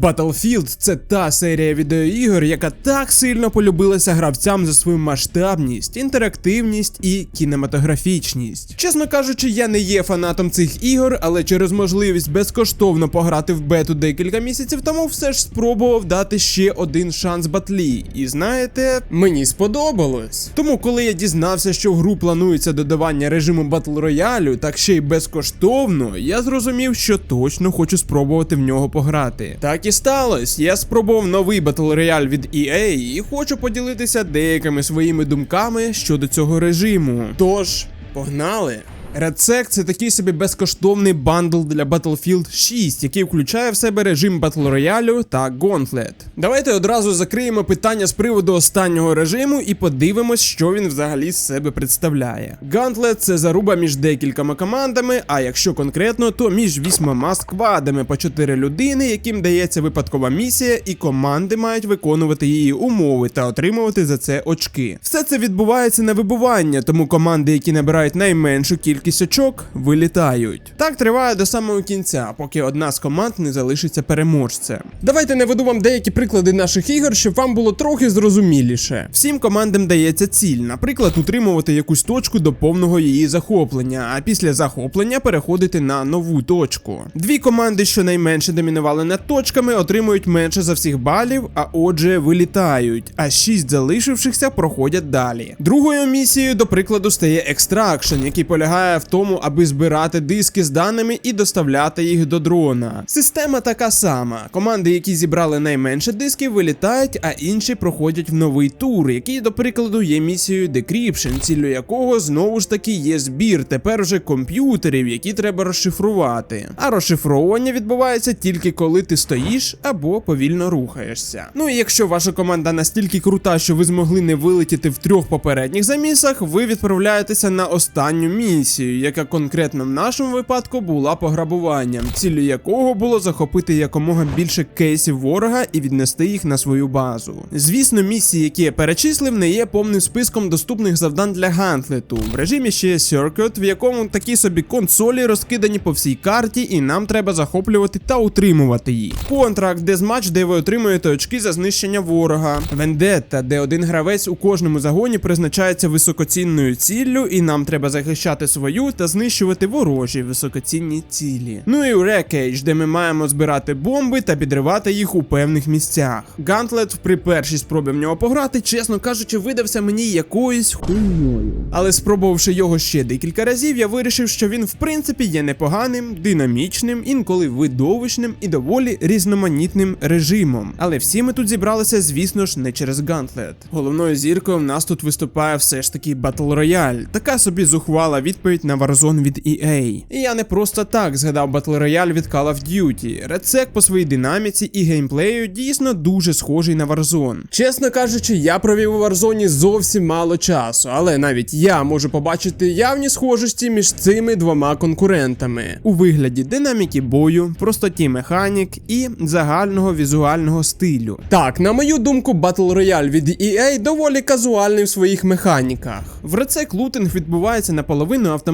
Battlefield це та серія відеоігор, яка так сильно полюбилася гравцям за свою масштабність, інтерактивність і кінематографічність. Чесно кажучи, я не є фанатом цих ігор, але через можливість безкоштовно пограти в бету декілька місяців тому все ж спробував дати ще один шанс батлі. І знаєте, мені сподобалось. Тому, коли я дізнався, що в гру планується додавання режиму Battle Royale, так ще й безкоштовно, я зрозумів, що точно хочу спробувати в нього пограти. Так і сталося. Я спробував новий Battle Royale від EA і хочу поділитися деякими своїми думками щодо цього режиму. Тож, погнали! RedSec – це такий собі безкоштовний бандл для Battlefield 6, який включає в себе режим Battle Royale та Gauntlet. Давайте одразу закриємо питання з приводу останнього режиму і подивимось, що він взагалі з себе представляє. Gauntlet – це заруба між декількома командами, а якщо конкретно, то між вісьмома сквадами по 4 людини, яким дається випадкова місія, і команди мають виконувати її умови та отримувати за це очки. Все це відбувається на вибування, тому команди, які набирають найменшу кількість очок, вилітають. Так триває до самого кінця, поки одна з команд не залишиться переможцем. Давайте наведу вам деякі приклади наших ігор, щоб вам було трохи зрозуміліше. Всім командам дається ціль, наприклад, утримувати якусь точку до повного її захоплення, а після захоплення переходити на нову точку. Дві команди, що найменше домінували над точками, отримують менше за всіх балів, а отже, вилітають. А шість залишившихся проходять далі. Другою місією, до прикладу, стає екстракшн, який полягає в тому, аби збирати диски з даними і доставляти їх до дрона. Система така сама. Команди, які зібрали найменше дисків, вилітають, а інші проходять в новий тур, який, до прикладу, є місією Decryption, ціллю якого знову ж таки є збір тепер вже комп'ютерів, які треба розшифрувати. А розшифровування відбувається тільки коли ти стоїш або повільно рухаєшся. Ну і якщо ваша команда настільки крута, що ви змогли не вилетіти в трьох попередніх замісах, ви відправляєтеся на останню місію, яка конкретно в нашому випадку була пограбуванням, ціллю якого було захопити якомога більше кейсів ворога і віднести їх на свою базу. Звісно, місії, які я перечислив, не є повним списком доступних завдань для гантлету. В режимі ще є Circuit, в якому такі собі консолі розкидані по всій карті, і нам треба захоплювати та утримувати їх. Контракт, дезматч, де ви отримуєте очки за знищення ворога. Вендетта, де один гравець у кожному загоні призначається високоцінною ціллю, і нам треба захищати свою та знищувати ворожі високоцінні цілі. Ну і Wreckage, де ми маємо збирати бомби та підривати їх у певних місцях. Гантлет при першій спробі в нього пограти, чесно кажучи, видався мені якоюсь хуйньою. Але спробувавши його ще декілька разів, я вирішив, що він в принципі є непоганим, динамічним, інколи видовищним і доволі різноманітним режимом. Але всі ми тут зібралися, звісно ж, не через Гантлет. Головною зіркою в нас тут виступає все ж таки Battle Royale. Така собі зухвала відповідь на Warzone від EA. І я не просто так згадав Battle Royale від Call of Duty. RedSec по своїй динаміці і геймплею дійсно дуже схожий на Warzone. Чесно кажучи, я провів у Warzone зовсім мало часу, але навіть я можу побачити явні схожості між цими двома конкурентами у вигляді динаміки бою, простоті механік і загального візуального стилю. Так, на мою думку, Battle Royale від EA доволі казуальний в своїх механіках. В RedSec лутинг відбувається наполовину автоматично,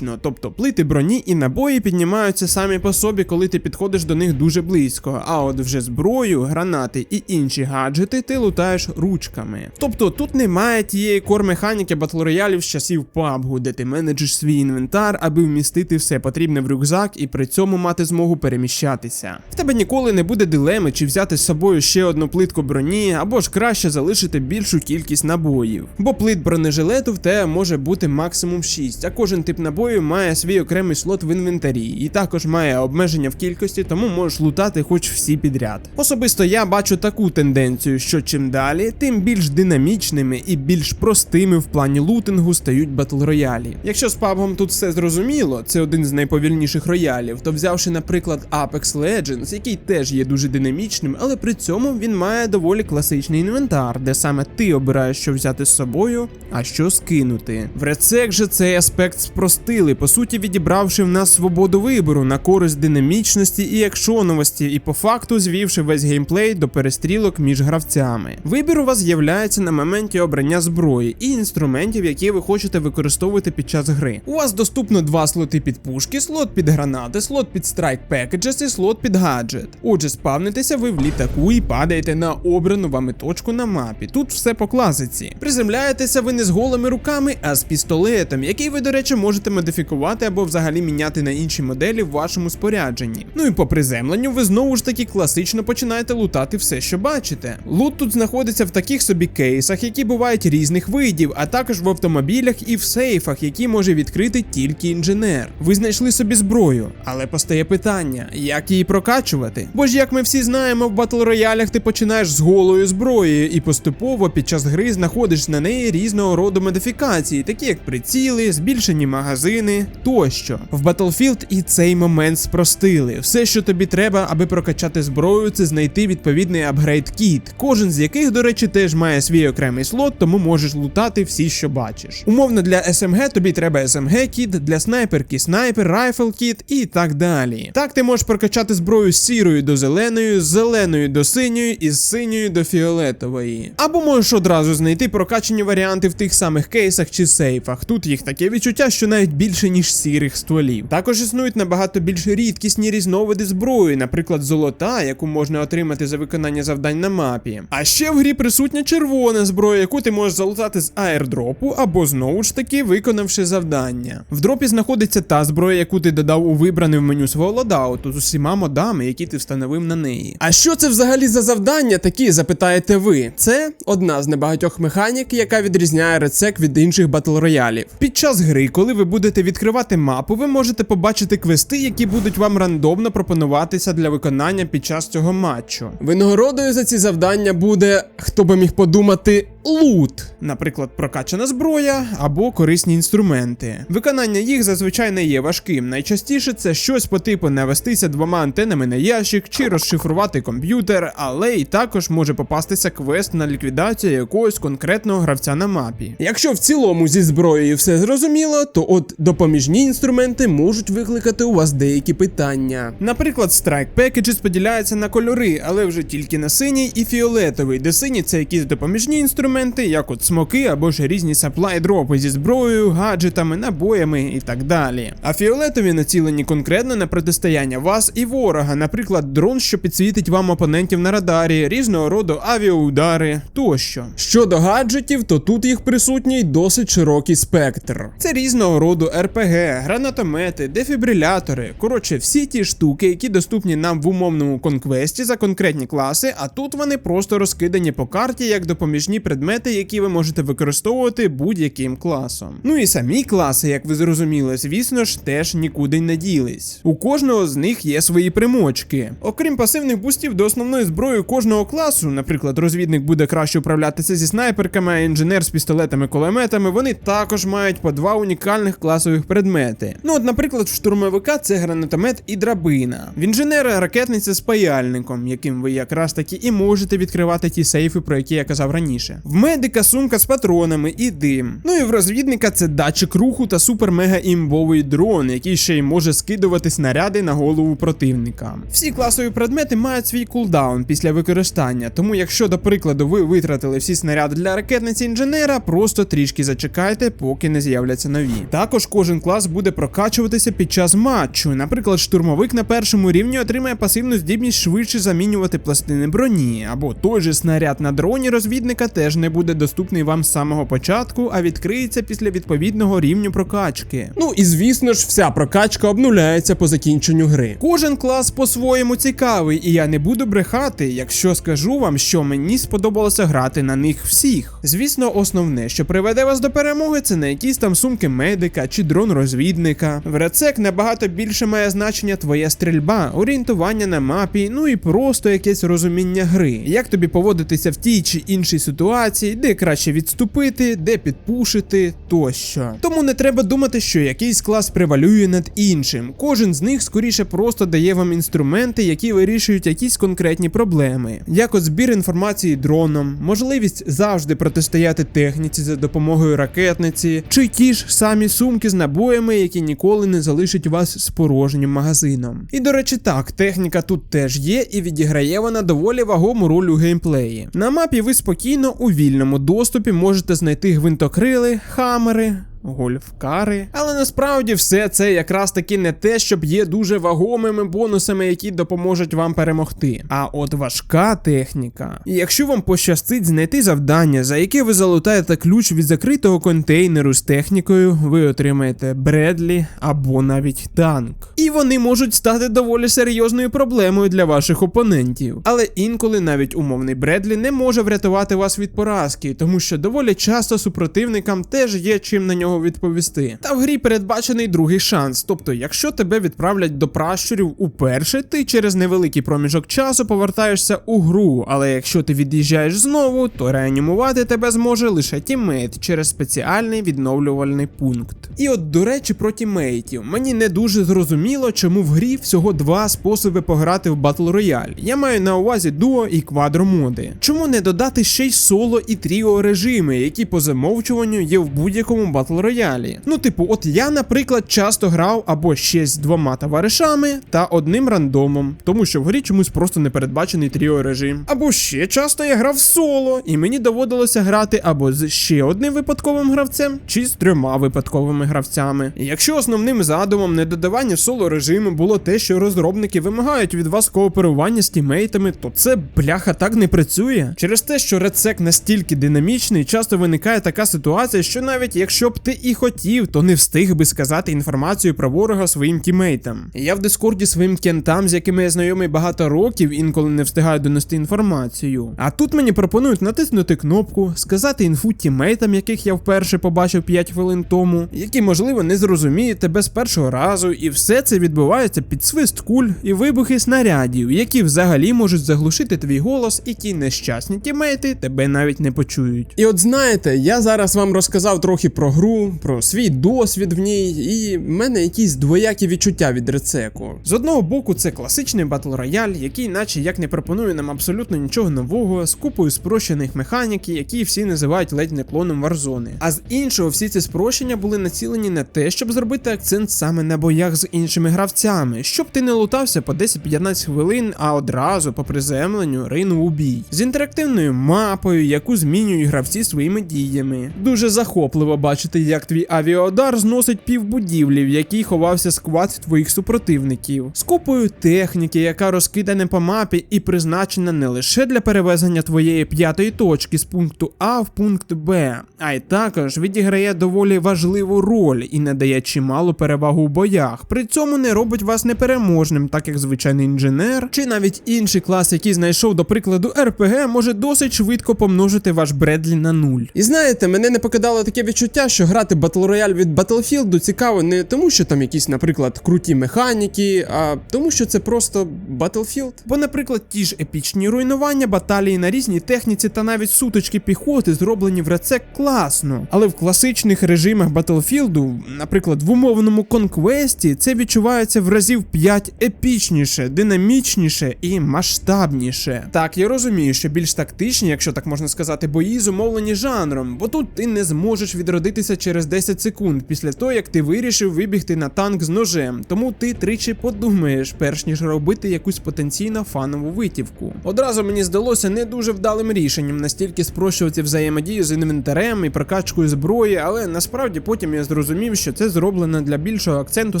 тобто плити броні і набої піднімаються самі по собі, коли ти підходиш до них дуже близько. А от вже зброю, гранати і інші гаджети ти лутаєш ручками. Тобто тут немає тієї кор механіки Battle з часів PUBG, де ти менеджиш свій інвентар, аби вмістити все потрібне в рюкзак і при цьому мати змогу переміщатися. В тебе ніколи не буде дилеми, чи взяти з собою ще одну плитку броні, або ж краще залишити більшу кількість набоїв. Бо плит бронежилету в тебе може бути максимум 6, а кожен тип набою має свій окремий слот в інвентарі, і також має обмеження в кількості, тому можеш лутати хоч всі підряд. Особисто я бачу таку тенденцію, що чим далі, тим більш динамічними і більш простими в плані лутингу стають батл роялі. Якщо з PUBG тут все зрозуміло, це один з найповільніших роялів, то взявши, наприклад, Apex Legends, який теж є дуже динамічним, але при цьому він має доволі класичний інвентар, де саме ти обираєш, що взяти з собою, а що скинути. В RedSec же цей аспект спростили, по суті, відібравши в нас свободу вибору на користь динамічності і екшоновості, і по факту звівши весь геймплей до перестрілок між гравцями. Вибір у вас з'являється на моменті обрання зброї і інструментів, які ви хочете використовувати під час гри. У вас доступно два слоти під пушки, слот під гранати, слот під страйк пекеджес і слот під гаджет. Отже, спавнитеся ви в літаку і падаєте на обрану вами точку на мапі. Тут все по класиці. Приземляєтеся ви не з голими руками, а з пістолетом, який ви, до речі, можете модифікувати або взагалі міняти на інші моделі в вашому спорядженні. Ну і по приземленню ви знову ж таки класично починаєте лутати все, що бачите. Лут тут знаходиться в таких собі кейсах, які бувають різних видів, а також в автомобілях і в сейфах, які може відкрити тільки інженер. Ви знайшли собі зброю, але постає питання, як її прокачувати? Бо ж як ми всі знаємо, в батл роялях ти починаєш з голою зброєю і поступово під час гри знаходиш на неї різного роду модифікації, такі як приціли, збільшені магазини тощо. В Battlefield і цей момент спростили. Все, що тобі треба, аби прокачати зброю, це знайти відповідний апгрейд кіт, кожен з яких, до речі, теж має свій окремий слот, тому можеш лутати всі, що бачиш. Умовно для SMG тобі треба SMG кіт, для снайперки снайпер, райфл кіт і так далі. Так ти можеш прокачати зброю з сірої до зеленої, з зеленої до синьої і з синьої до фіолетової. Або можеш одразу знайти прокачані варіанти в тих самих кейсах чи сейфах. Тут їх таке відчуття, що навіть більше ніж сірих стволів. Також існують набагато більш рідкісні різновиди зброї, наприклад, золота, яку можна отримати за виконання завдань на мапі. А ще в грі присутня червона зброя, яку ти можеш залутати з аердропу, або знову ж таки виконавши завдання. В дропі знаходиться та зброя, яку ти додав у вибраний в меню свого лодауту з усіма модами, які ти встановив на неї. А що це взагалі за завдання такі, запитаєте ви? Це одна з небагатьох механік, яка відрізняє рецек від інших батл роялів. Під час гри, коли ви будете відкривати мапу, ви можете побачити квести, які будуть вам рандомно пропонуватися для виконання під час цього матчу. Винагородою за ці завдання буде, хто би міг подумати, лут, наприклад, прокачана зброя або корисні інструменти. Виконання їх зазвичай не є важким. Найчастіше це щось по типу навестися двома антенами на ящик чи розшифрувати комп'ютер, але і також може попастися квест на ліквідацію якогось конкретного гравця на мапі. Якщо в цілому зі зброєю все зрозуміло, то от допоміжні інструменти можуть викликати у вас деякі питання. Наприклад, страйк пекеджі поділяються на кольори, але вже тільки на синій і фіолетовий, де сині це якісь допоміжні інструменти, як от смоки або ж різні саплай дропи зі зброєю, гаджетами, набоями і так далі. А фіолетові націлені конкретно на протистояння вас і ворога, наприклад, дрон, що підсвітить вам опонентів на радарі, різного роду авіаудари тощо. Щодо гаджетів, то тут їх присутній досить широкий спектр. Це різного роду РПГ, гранатомети, дефібрилятори. Коротше, всі ті штуки, які доступні нам в умовному конквесті за конкретні класи, а тут вони просто розкидані по карті як допоміжні предмети, які ви можете використовувати будь-яким класом. Ну і самі класи, як ви зрозуміли, звісно ж, теж нікуди не ділись. У кожного з них є свої примочки. Окрім пасивних бустів до основної зброї кожного класу, наприклад, розвідник буде краще управлятися зі снайперками, а інженер з пістолетами кулеметами, вони також мають по два унікальних класових предмети. Ну от, наприклад, в штурмовика це гранатомет і драбина. В інженера ракетниця з паяльником, яким ви якраз таки і можете відкривати ті сейфи, про які я казав раніше. В медика сумка з патронами і дим. Ну і в розвідника це датчик руху та супер-мега-імбовий дрон, який ще й може скидувати снаряди на голову противника. Всі класові предмети мають свій кулдаун після використання, тому якщо, до прикладу, ви витратили всі снаряди для ракетниці інженера, просто трішки зачекайте, поки не з'являться нові. Також кожен клас буде прокачуватися під час матчу. Наприклад, штурмовик на першому рівні отримає пасивну здібність швидше замінювати пластини броні, або той же снаряд на дроні розвідника теж не буде доступний вам з самого початку, а відкриється після відповідного рівню прокачки. Ну і звісно ж, вся прокачка обнуляється по закінченню гри. Кожен клас по-своєму цікавий, і я не буду брехати, якщо скажу вам, що мені сподобалося грати на них всіх. Звісно, основне, що приведе вас до перемоги, це не якісь там сумки медика чи дрон розвідника. В рецек набагато більше має значення твоя стрільба, орієнтування на мапі, ну і просто якесь розуміння гри. Як тобі поводитися в тій чи іншій ситуації ситуацій, де краще відступити, де підпушити тощо. Тому не треба думати, що якийсь клас превалює над іншим. Кожен з них скоріше просто дає вам інструменти, які вирішують якісь конкретні проблеми, як от збір інформації дроном, можливість завжди протистояти техніці за допомогою ракетниці, чи ті ж самі сумки з набоями, які ніколи не залишать вас з порожнім магазином. І до речі, так, техніка тут теж є, і відіграє вона доволі вагому роль у геймплеї. На мапі ви спокійно у вільному доступі можете знайти гвинтокрили, хамери. Гольфкари, але насправді все це якраз таки не те, щоб є дуже вагомими бонусами, які допоможуть вам перемогти. А от важка техніка. І якщо вам пощастить знайти завдання, за яке ви залутаєте ключ від закритого контейнеру з технікою, ви отримаєте Бредлі або навіть танк. І вони можуть стати доволі серйозною проблемою для ваших опонентів. Але інколи навіть умовний Бредлі не може врятувати вас від поразки, тому що доволі часто супротивникам теж є чим на нього відповісти. Та в грі передбачений другий шанс. Тобто, якщо тебе відправлять до пращурів уперше, ти через невеликий проміжок часу повертаєшся у гру. Але якщо ти від'їжджаєш знову, то реанімувати тебе зможе лише тіммейт через спеціальний відновлювальний пункт. І от, до речі, про тімейтів. Мені не дуже зрозуміло, чому в грі всього два способи пограти в Battle Royale. Я маю на увазі дуо і квадро моди. Чому не додати ще й соло і тріо режими, які по замовчуванню є в будь-якому Battle Royale? Ну, типу, от я, наприклад, часто грав або ще з двома товаришами та одним рандомом, тому що в грі чомусь просто не передбачений тріо режим. Або ще часто я грав соло, і мені доводилося грати або з ще одним випадковим гравцем, чи з трьома випадковими гравцями. І якщо основним задумом недодавання соло режиму було те, що розробники вимагають від вас кооперування з тімейтами, то це бляха так не працює. Через те, що редсек настільки динамічний, часто виникає така ситуація, що навіть якщо б ти і хотів, то не встиг би сказати інформацію про ворога своїм тімейтам. Я в дискорді своїм кентам, з якими я знайомий багато років, інколи не встигаю донести інформацію. А тут мені пропонують натиснути кнопку, сказати інфу тімейтам, яких я вперше побачив 5 хвилин тому, які, можливо, не зрозуміють тебе з першого разу, і все це відбувається під свист куль і вибухи снарядів, які взагалі можуть заглушити твій голос, і ті нещасні тімейти тебе навіть не почують. І от знаєте, я зараз вам розказав трохи про гру, про свій досвід в ній, і в мене якісь двоякі відчуття від рецеку. З одного боку, це класичний батл рояль, який, наче як не пропонує нам абсолютно нічого нового, з купою спрощених механік, які всі називають ледь не клоном Warzone. А з іншого, всі ці спрощення були націлені на те, щоб зробити акцент саме на боях з іншими гравцями, щоб ти не лутався по 10-15 хвилин, а одразу по приземленню ринув у бій. З інтерактивною мапою, яку змінюють гравці своїми діями. Дуже захопливо бачити, як твій авіаудар зносить півбудівлі, в якій ховався сквад твоїх супротивників, з купою техніки, яка розкидана по мапі і призначена не лише для перевезення твоєї п'ятої точки з пункту А в пункт Б, а й також відіграє доволі важливу роль і надає чималу перевагу в боях. При цьому не робить вас непереможним, так як звичайний інженер, чи навіть інший клас, який знайшов до прикладу РПГ, може досить швидко помножити ваш Бредлі на нуль. І знаєте, мене не покидало таке відчуття, що грати Battle Royale від Battlefield цікаво не тому, що там якісь, наприклад, круті механіки, а тому, що це просто Battlefield. Бо, наприклад, ті ж епічні руйнування, баталії на різній техніці та навіть сутички піхоти зроблені в рецек класно. Але в класичних режимах Battlefield, наприклад, в умовному конквесті, це відчувається в разів 5 епічніше, динамічніше і масштабніше. Так, я розумію, що більш тактичні, якщо так можна сказати, бої зумовлені жанром, бо тут ти не зможеш відродитися через 10 секунд після того, як ти вирішив вибігти на танк з ножем. Тому ти тричі подумаєш, перш ніж робити якусь потенційно фанову витівку. Одразу мені здалося не дуже вдалим рішенням настільки спрощувати взаємодію з інвентарем і прокачкою зброї, але насправді потім я зрозумів, що це зроблено для більшого акценту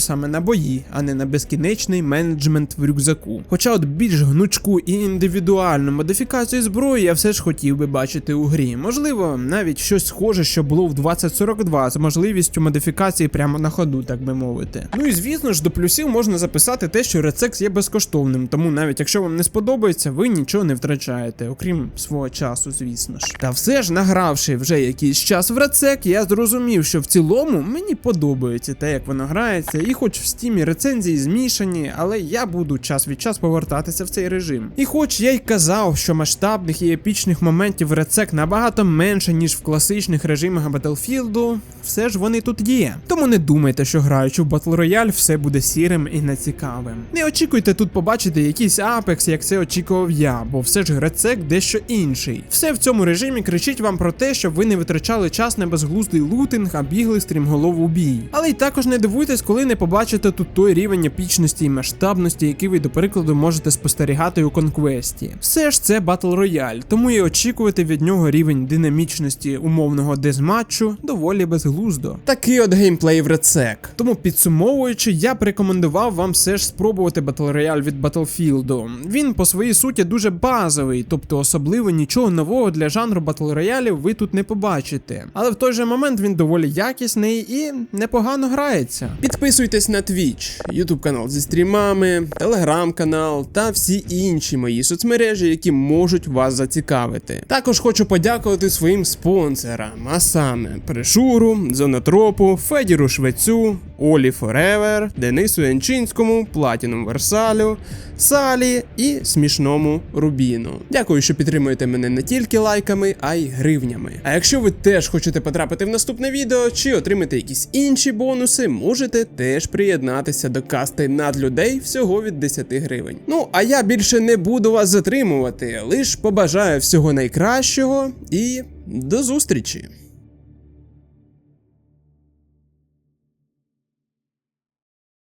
саме на бої, а не на безкінечний менеджмент в рюкзаку. Хоча от більш гнучку і індивідуальну модифікацію зброї я все ж хотів би бачити у грі. Можливо, навіть щось схоже, що було в 2042, з можливістю модифікації прямо на ходу, так би мовити. Ну і звісно ж, до плюсів можна записати те, що рецекс є безкоштовним, тому навіть якщо вам не сподобається, ви нічого не втрачаєте, окрім свого часу, звісно ж. Та все ж, награвши вже якийсь час в рецек, я зрозумів, що в цілому мені подобається те, як воно грається, і хоч в стімі рецензії змішані, але я буду час від часу повертатися в цей режим. І хоч я й казав, що масштабних і епічних моментів в рецек набагато менше, ніж в класичних режимах Battlefield, все ж вони тут є. Тому не думайте, що граючи в Battle Royale, все буде сірим і нецікавим. Не очікуйте тут побачити якийсь апекс, як це очікував я, бо все ж рецек дещо інший. Все в цьому режимі кричить вам про те, щоб ви не витрачали час на безглуздий лутинг, а бігли стрімголов у бій. Але й також не дивуйтесь, коли не побачите тут той рівень епічності і масштабності, який ви до прикладу можете спостерігати у конквесті. Все ж це Battle Royale, тому і очікувати від нього рівень динамічності умовного дезматчу доволі безглуздо. Такий от геймплей в рецек. Тому підсумовуючи, я б рекомендував вам все ж спробувати Battle Royale від Battlefield. Він по своїй суті дуже базовий, тобто особливо нічого нового для жанру Battle Royale ви тут не побачите. Але в той же момент він доволі якісний і непогано грається. Підписуйтесь на Twitch, YouTube канал зі стрімами, Telegram канал та всі інші мої соцмережі, які можуть вас зацікавити. Також хочу подякувати своїм спонсорам, а саме Пришуру, Зонотропу, Федіру Швецю, Олі Форевер, Денису Янчинському, Платіном Версалю, Салі і смішному Рубіну. Дякую, що підтримуєте мене не тільки лайками, а й гривнями. А якщо ви теж хочете потрапити в наступне відео чи отримати якісь інші бонуси, можете теж приєднатися до касти надлюдей всього від 10 гривень. Ну а я більше не буду вас затримувати, лиш побажаю всього найкращого і до зустрічі!